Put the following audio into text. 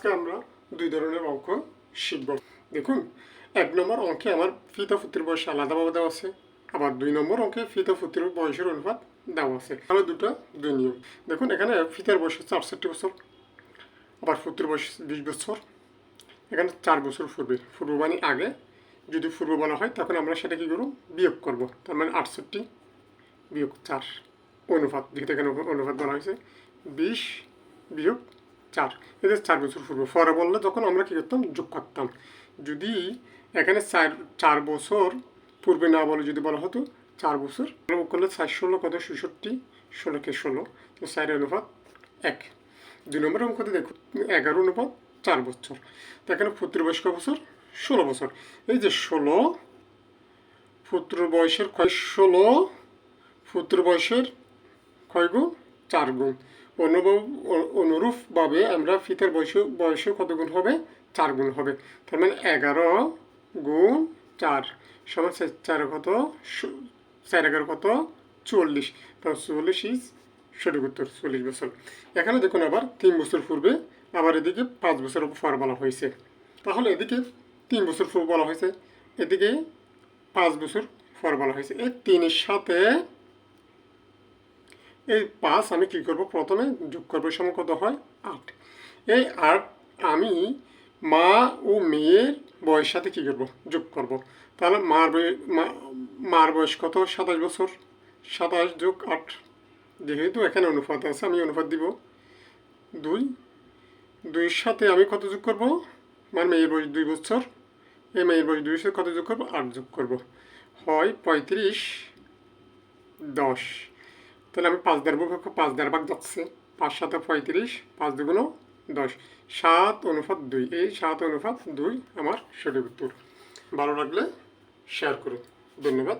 আজকে আমরা দুই ধরনের অঙ্ক শিখব। দেখুন, এক নম্বর অঙ্কে আমার ফিতা ফুতির বয়স আলাদাভাবে দেওয়া আছে, আবার দুই নম্বর অঙ্কে ফিতা ফুতির বয়সের অনুপাত দেওয়া আছে। তাহলে দুটো দুই নিয়ম। দেখুন, এখানে ফিতার বয়স হচ্ছে আটষট্টি বছর, আবার ফুতির বয়স বিশ বছর। এখানে চার বছর পূর্বে। পূর্ব মানে আগে, যদি পূর্ব বলা হয়, তখন আমরা সেটা কী করব? বিয়োগ করব। তার মানে আটষট্টি বিয়োগ চার। অনুপাত, যেহেতু এখানে অনুপাত বলা হয়েছে, বিশ বিয়োগ চার। এদের চার বছর পূর্বে। পরে বললে তখন আমরা কী করতাম? যোগ করতাম। যদি এখানে চার চার বছর পূর্বে না বলে যদি বলা হতো, চার বছর। করলে চার ষোলো কত? ষষট্টি ষোলোকে ষোলো। তো অনুপাত এক। দুই নম্বর অঙ্কতে দেখুন এগারো অনুপাত চার বছর। তো এখানে পুত্র বয়স্ক বছর, ষোলো বছর। এই যে ষোলো পুত্র বয়সের ষোলো পুত্র বয়সের কয় গুণ চার গুণ। অনুভব অনুরূপভাবে আমরা ফিতের বয়স, বয়সে কত গুণ হবে? চার গুণ হবে। তার মানে এগারো গুণ চার সমান চার- কত? চার এগারো কত? চল্লিশ। তার চল্লিশ ইজ সঠিক উত্তর, চল্লিশ বছর। এখানে দেখুন আবার তিন বছর পূর্বে আবার এদিকে পাঁচ বছর পর বলা হয়েছে। তাহলে এদিকে তিন বছর পূর্বে বলা হয়েছে। এদিকে পাঁচ বছর পর বলা হয়েছে। এই তিনের সাথে এই পাঁচ আমি কী করব? প্রথমে যোগ করব সময় কত হয়? আট। এই আট আমি মা ও মেয়ের বয়স সাথে কী করব? যোগ করব। তাহলে মার মার বয়স কত? সাতাশ বছর। সাতাশ যোগ আট। যেহেতু এখানে অনুপাত আছে, আমি অনুপাত দিব দুই। দুইয়ের সাথে আমি কত যোগ করব? মানে মেয়ের বয়স দুই বছর। এই মেয়ের বয়স দুই বছর কত যোগ করব? আট যোগ করব। হয় পঁয়ত্রিশ, দশ। তাহলে আমি পাঁচ দেড় ভাগ পাঁচ দেড় ভাগ যাচ্ছে। পাঁচ সাথে পঁয়ত্রিশ, পাঁচ দুগুণ দশ। সাত অনুপাত দুই। এই সাত অনুপাত দুই আমার সঠিক উত্তর। ভালো লাগলে শেয়ার করুন। ধন্যবাদ।